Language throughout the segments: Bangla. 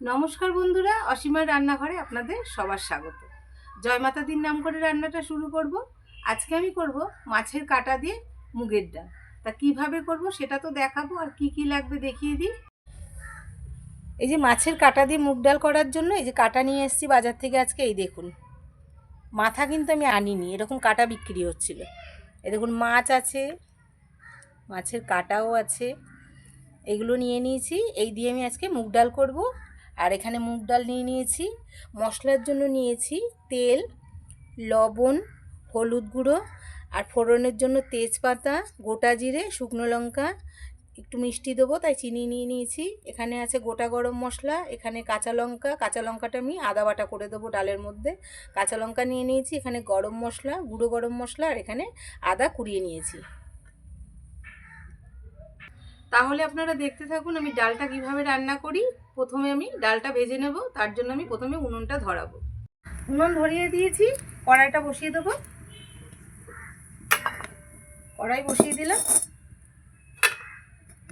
নমস্কার বন্ধুরা, অসীমার রান্নাঘরে আপনাদের সবার স্বাগত। জয় মাতাদির নাম করে রান্নাটা শুরু করব। আজকে আমি করব মাছের কাটা দিয়ে মুগের ডাল। তা কীভাবে করব সেটা তো দেখাবো, আর কি কি লাগবে দেখিয়ে দিই। এই যে মাছের কাটা দিয়ে মুগ ডাল করার জন্য এই যে কাটা নিয়ে এসেছি বাজার থেকে আজকে, এই দেখুন। মাথা কিন্তু আমি আনিনি, এরকম কাটা বিক্রি হচ্ছিল। এ দেখুন, মাছ আছে, মাছের কাটাও আছে, এগুলো নিয়ে নিয়েছি। এই দিয়ে আমি আজকে মুগ ডাল করব। আর এখানে মুগ ডাল নিয়ে নিয়েছি। মশলার জন্য নিয়েছি তেল, লবণ, হলুদ গুঁড়ো আর ফোড়নের জন্য তেজপাতা, গোটা জিরে, শুকনো লঙ্কা, একটু মিষ্টি দেবো তাই চিনি নিয়ে নিয়েছি। এখানে আছে গোটা গরম মশলা, এখানে কাঁচা লঙ্কা, কাঁচা লঙ্কাটা আমি আদা বাটা করে দেবো ডালের মধ্যে। কাঁচা লঙ্কা নিয়ে নিয়েছি, এখানে গরম মশলা, গুঁড়ো গরম মশলা আর এখানে আদা কুড়িয়ে নিয়েছি। তাহলে আপনারা দেখতে থাকুন আমি ডালটা কীভাবে রান্না করি। প্রথমে আমি ডালটা ভেজে নেব, তার জন্য আমি প্রথমে উনুনটা ধরাবো। উনুন ধরিয়ে দিয়েছি, কড়াইটা বসিয়ে দেবো। কড়াই বসিয়ে দিলাম।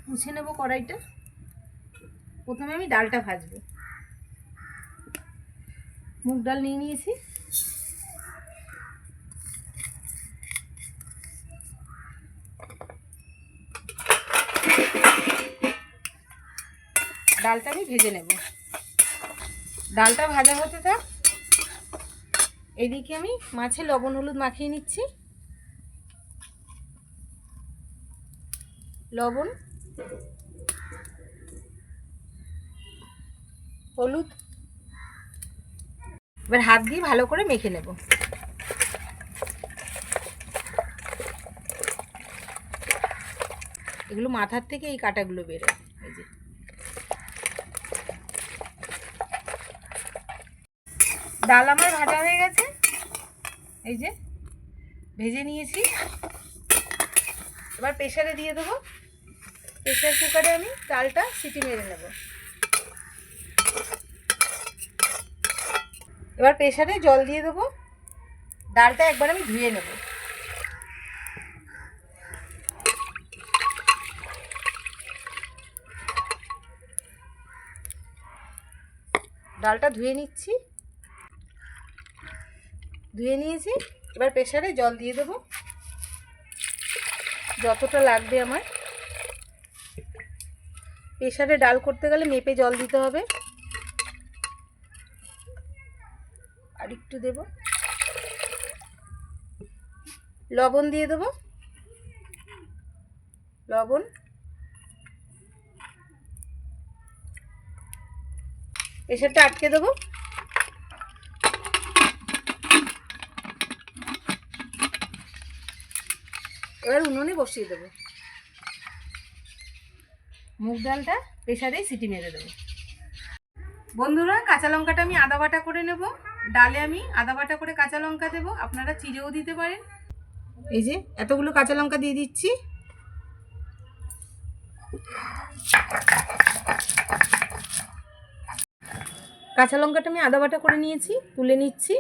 মুছে নেব কড়াইটা। প্রথমে আমি ডালটা ভাজবো। মুগ ডাল নিয়ে নিয়েছি। ডালটা আমি ভেজে নেব। ডালটা ভাজা হতে থাক। এদিকে আমি মাছে লবণ হলুদ মাখিয়ে নিচ্ছি। লবণ, হলুদ। এবার হাত দিয়ে ভালো করে মেখে নেব। এগুলো মাথার থেকে এই কাটাগুলো বেরোয় এই যে ডাল আমার ভাজা হয়ে গেছে। এই যে, ভেজে নিয়েছি। এবার প্রেশারে দিয়ে দেবো। প্রেশার কুকারে আমি ডালটা সিটি মেরে নেব। এবার প্রেশারে জল দিয়ে দেবো। ডালটা একবার আমি ধুয়ে নেব। ডালটা ধুয়ে নিচ্ছি। ধুয়ে নিয়েছি। এবার প্রেশারে জল দিয়ে দেবো। যতটা লাগবে আমার। প্রেশারে ডাল করতে গেলে মেপে জল দিতে হবে। আর একটু দেব। লবণ দিয়ে দেব। লবণ। প্রেশারটা আটকে দেবো। এবার উনুনে বসিয়ে দেবো। মুগ ডালটা প্রেশারেই সিটি মেরে দেবো। বন্ধুরা, কাঁচা লঙ্কাটা আমি আদা বাটা করে নেব। ডালে আমি আদা বাটা করে কাঁচা লঙ্কা দেবো। আপনারা চিড়েও দিতে পারেন। এই যে, এতগুলো কাঁচা লঙ্কা দিয়ে দিচ্ছি। কাঁচা লঙ্কাটা আমি আদা বাটা করে নিয়েছি, তুলে নিচ্ছি।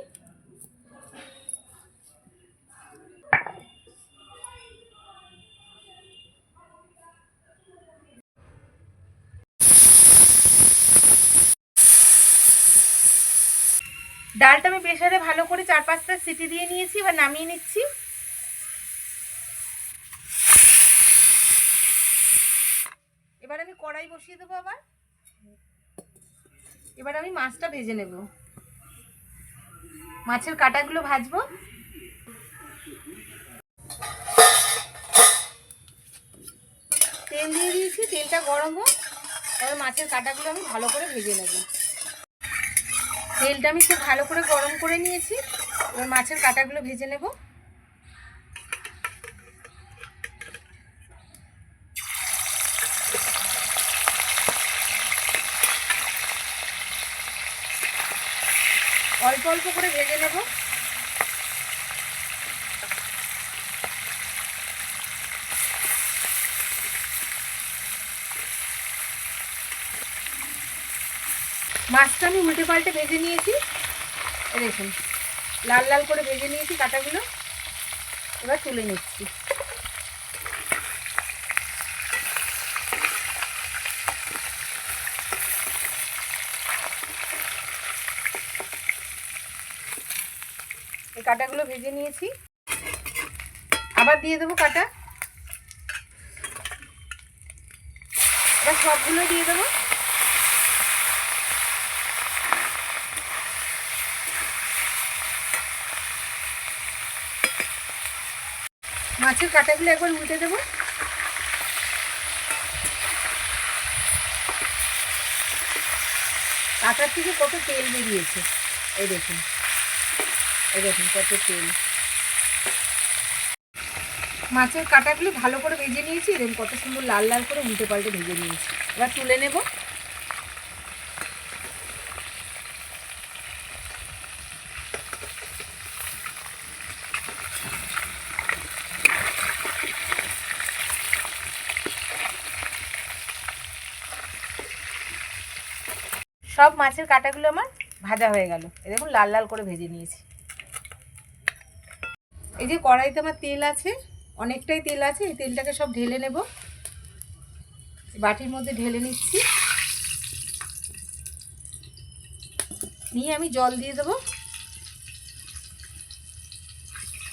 প্রেশারে ভালো করে চার পাঁচটা সিটি দিয়ে নিয়েছি, এবার নামিয়ে নিচ্ছি। এবার আমি কড়াই বসিয়ে দেবো আবার। এবার আমি মাছটা ভেজে নেব। মাছের কাটাগুলো ভাজবো। তেল দিয়ে দিয়েছি, তেলটা গরম হোক, এবার মাছের কাটাগুলো আমি ভালো করে ভেজে নেব। তেলটা আমি খুব ভালো করে গরম করে নিয়েছি। এবার মাছের কাটাগুলো ভেজে নেব। অল্প অল্প করে ভেজে নেব। মাছটা আমি উল্টে পাল্টে ভেজে নিয়েছি। দেখুন, লাল লাল করে ভেজে নিয়েছি কাটাগুলো। এবার তুলে নিচ্ছি। এই কাটাগুলো ভেজে নিয়েছি। আবার দিয়ে দেবো কাটা। এবার সবগুলো দিয়ে দেবো। মাছের কাটাগুলো একবার উল্টে দেবো। কাটার থেকে কত তেল বেরিয়েছে? এই দেখুন। এই দেখুন কত তেল। মাছের কাটাগুলি ভালো করে ভেজে নিয়েছি, দেখুন কত সুন্দর লাল লাল করে উল্টে পাল্টে ভেজে নিয়েছি। এবার তুলে নেব। সব মাছের কাটাগুলো আমার ভাজা হয়ে গেল। এই দেখুন, লাল লাল করে ভেজে নিয়েছি। এই যে কড়াইতে আমার তেল আছে, অনেকটাই তেল আছে, এই তেলটাকে সব ঢেলে নেব। বাটির মধ্যে ঢেলে নিচ্ছি। নিয়ে আমি জল দিয়ে দেবো।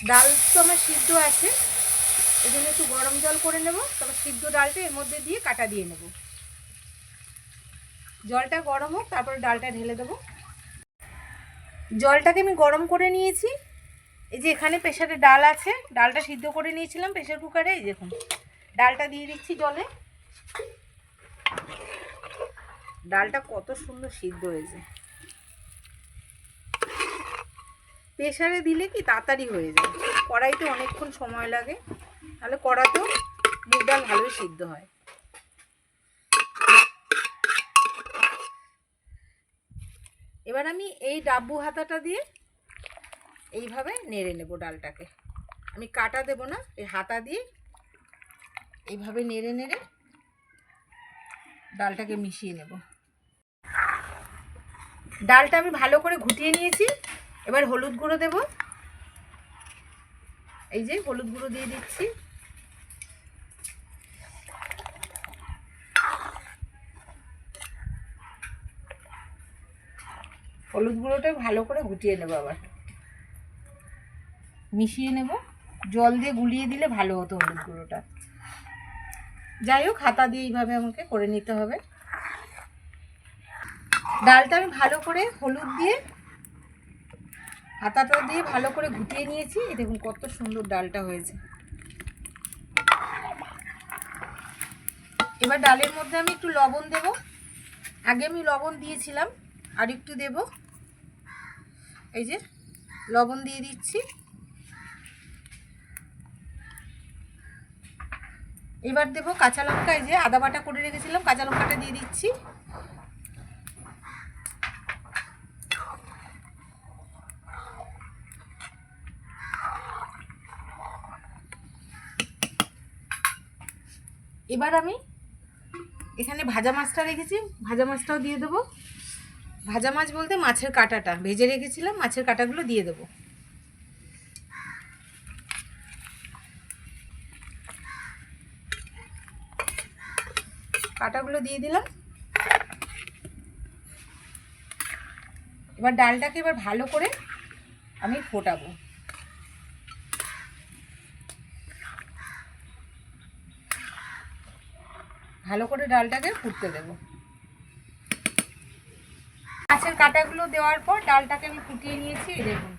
ডাল তো আমার সিদ্ধ আছে এই জন্য একটু গরম জল করে নেব। তারপর সিদ্ধ ডালটা এর মধ্যে দিয়ে কাটা দিয়ে নেব। জলটা গরম হোক, তারপরে ডালটা ঢেলে দেবো। জলটাকে আমি গরম করে নিয়েছি। এই যে এখানে প্রেশারে ডাল আছে, ডালটা সিদ্ধ করে নিয়েছিলাম প্রেশার কুকারে। এই দেখুন, ডালটা দিয়ে দিচ্ছি জলে। ডালটা কত সুন্দর সিদ্ধ হয়েছে। প্রেশারে দিলে কি তাড়াতাড়ি হয়ে যায়। কড়াইতে অনেকক্ষণ সময় লাগে। তাহলে কড়াতেও মুগ ডাল ভালোই সিদ্ধ হয়। এবার আমি এই ডাব্বু হাতাটা দিয়ে এইভাবে নেড়ে নেব ডালটাকে। আমি কাটা দেব না, এই হাতা দিয়ে এইভাবে নেড়ে নেড়ে ডালটাকে মিশিয়ে নেব। ডালটা আমি ভালো করে ঘুটিয়ে নিয়েছি, এবার হলুদ গুঁড়ো দেব। এই যে হলুদ গুঁড়ো দিয়ে দিচ্ছি। হলুদ গুঁড়োটা ভালো করে ঘুটিয়ে নেব আবার। মিশিয়ে নেব। জল দিয়ে গুলিয়ে দিলে ভালো হতো হলুদ গুঁড়োটা। যাই হোক, হাতা দিয়ে এইভাবে আমাকে করে নিতে হবে। ডালটা আমি ভালো করে হলুদ দিয়ে, হাতাটা দিয়ে ভালো করে ঘুটিয়ে নিয়েছি। দেখুন কত সুন্দর ডালটা হয়েছে। এবার ডালের মধ্যে আমি একটু লবণ দেব। আগে আমি লবণ দিয়েছিলাম, আর একটু দেব। এই যে লবণ দিয়ে দিচ্ছি। এবার দেবো কাঁচা লঙ্কা, এই যে আদা বাটা করে রেখেছিলাম, কাঁচা লঙ্কাটা দিয়ে দিচ্ছি। এবার আমি এখানে ভাজা মাছটা রেখেছি, ভাজা মাছটাও দিয়ে দেবো। ভাজা মাছ বলতে মাছের কাঁটাটা। ভেজে রেখেছিলাম, মাছের কাঁটাগুলো দিয়ে দেবো। কাঁটাগুলো দিয়ে দিলাম। এবার ডালটাকে এবার ভালো করে আমি ফোটাবো। ভালো করে ডালটাকে ফুটতে দেবো। মাছের কাঁটাগুলো দেওয়ার পর ডালটাকে আমি ফুটিয়ে নিয়েছি দেখুন।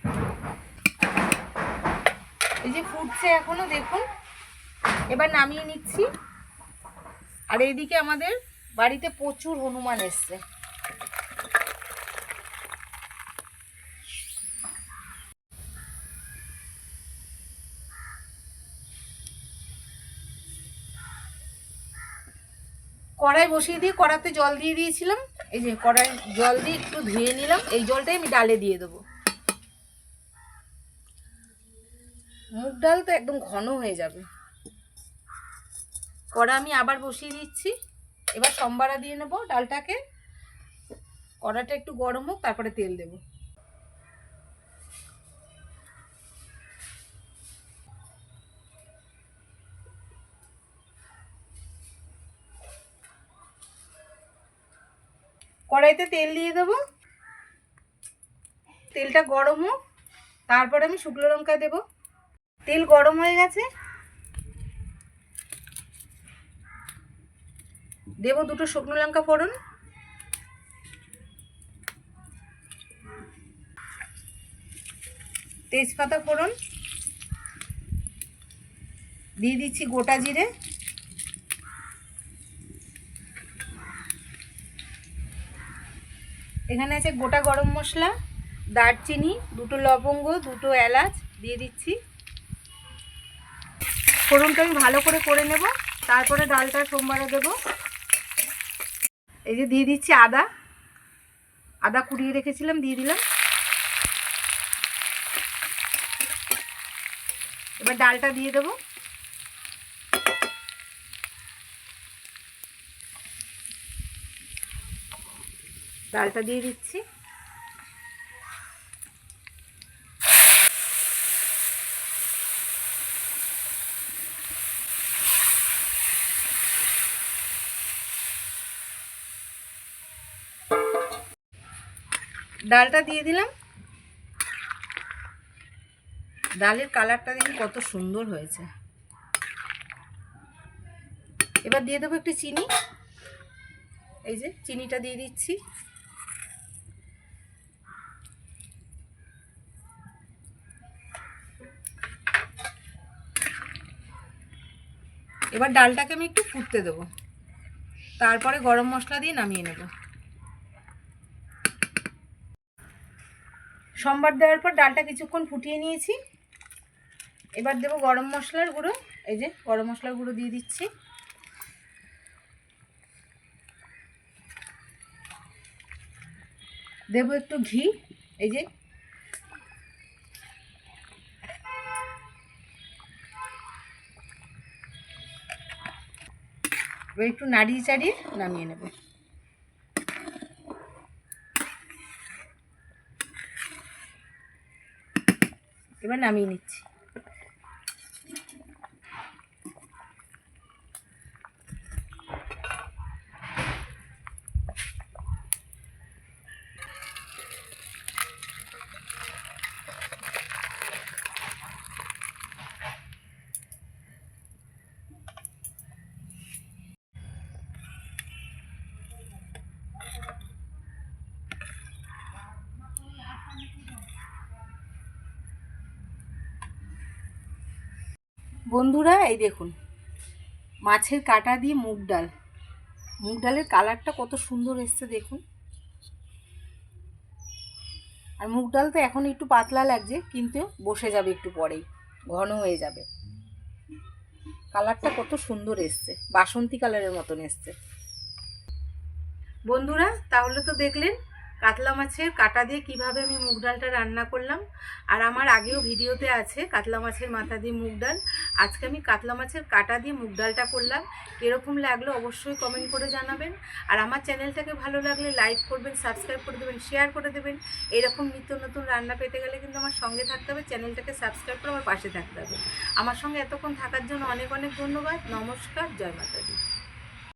এই যে ফুটছে এখনও, দেখুন। এবার নামিয়ে নিচ্ছি। আর এইদিকে আমাদের বাড়িতে প্রচুর হনুমান এসছে। কড়াই বসিয়ে দিয়ে, কড়াতে জল দিয়ে দিয়েছিলাম। এই যে কড়াই জল দিয়ে একটু ধুয়ে নিলাম। এই জলটাই আমি ডালে দিয়ে দেবো। মুগ ডাল তো একদম ঘন হয়ে যাবে। কড়া আমি আবার বসিয়ে দিচ্ছি। এবার সম্বারা দিয়ে নেব ডালটাকে। কড়াটা একটু গরম হোক, তারপরে তেল দেব। কড়াইতে তেল দিয়ে দেবো। তেলটা গরম হোক, তারপর আমি শুকনো লঙ্কা দেব। তেল গরম হয়ে গেছে। দেব দুটো শুকনো লঙ্কা ফোড়ন। তেজপাতা ফোড়ন। দিয়ে দিচ্ছি গোটা জিরে। এখানে আছে গোটা গরম মশলা, দারচিনি, দুটো লবঙ্গ, দুটো এলাচ, দিয়ে দিচ্ছি। ফোড়নটা আমি ভালো করে করে নেব, তারপরে ডালটা সোমবারে দেবো। এই যে দিয়ে দিচ্ছি আদা। আদা কুড়িয়ে রেখেছিলাম, দিয়ে দিলাম। এবার ডালটা দিয়ে দেবো। ডালটা দিয়ে দিচ্ছি। ডালটা দিয়ে দিলাম। ডালের কালারটা দেখুন কত সুন্দর হয়েছে। এবার দিয়ে দেবো একটু চিনি। এই যে চিনিটা দিয়ে দিচ্ছি। এবার ডালটাকে আমি একটু ফুটতে দেবো। তারপরে গরম মশলা দিয়ে নামিয়ে নেব। সোমবার দেওয়ার পর ডালটা কিছুক্ষণ ফুটিয়ে নিয়েছি। এবার দেবো গরম মশলার গুঁড়ো। এই যে গরম মশলার গুঁড়ো দিয়ে দিচ্ছি। দেবো একটু ঘি। এই যে এবার একটু নাড়িয়ে চাড়িয়ে নামিয়ে নেব। এবার নামিয়ে নিচ্ছি। বন্ধুরা, এই দেখুন, মাছের কাটা দিয়ে মুগ ডাল। মুগ ডালের কালারটা কত সুন্দর এসছে, দেখুন। আর মুগ ডাল তো এখন একটু পাতলা লাগছে, কিন্তু বসে যাবে একটু পরেই, ঘন হয়ে যাবে। কালারটা কত সুন্দর এসছে, বাসন্তী কালারের মতন এসছে। বন্ধুরা, তাহলে তো দেখলেন কাতলা মাছের কাটা দিয়ে কীভাবে আমি মুগ ডালটা রান্না করলাম, আর আমার আগেও ভিডিওতে আছে কাতলা মাছের মাথা দিয়ে মুগ ডাল। আজকে আমি কাতলা মাছের কাটা দিয়ে মুগ ডালটা করলাম। কীরকম লাগল অবশ্যই কমেন্ট করে জানাবেন। আর আমার চ্যানেলটাকে ভালো লাগলে লাইক করবেন সাবস্ক্রাইব করে দেবেন শেয়ার করে দেবেন। এরকম নিত্য নতুন রান্না পেতে গেলে কিন্তু আমার সঙ্গে থাকতে হবে, চ্যানেলটাকে সাবস্ক্রাইব করে আমার পাশে থাকতে হবে। আমার সঙ্গে এতক্ষণ থাকার জন্য অনেক অনেক ধন্যবাদ। নমস্কার, জয় মাতা দি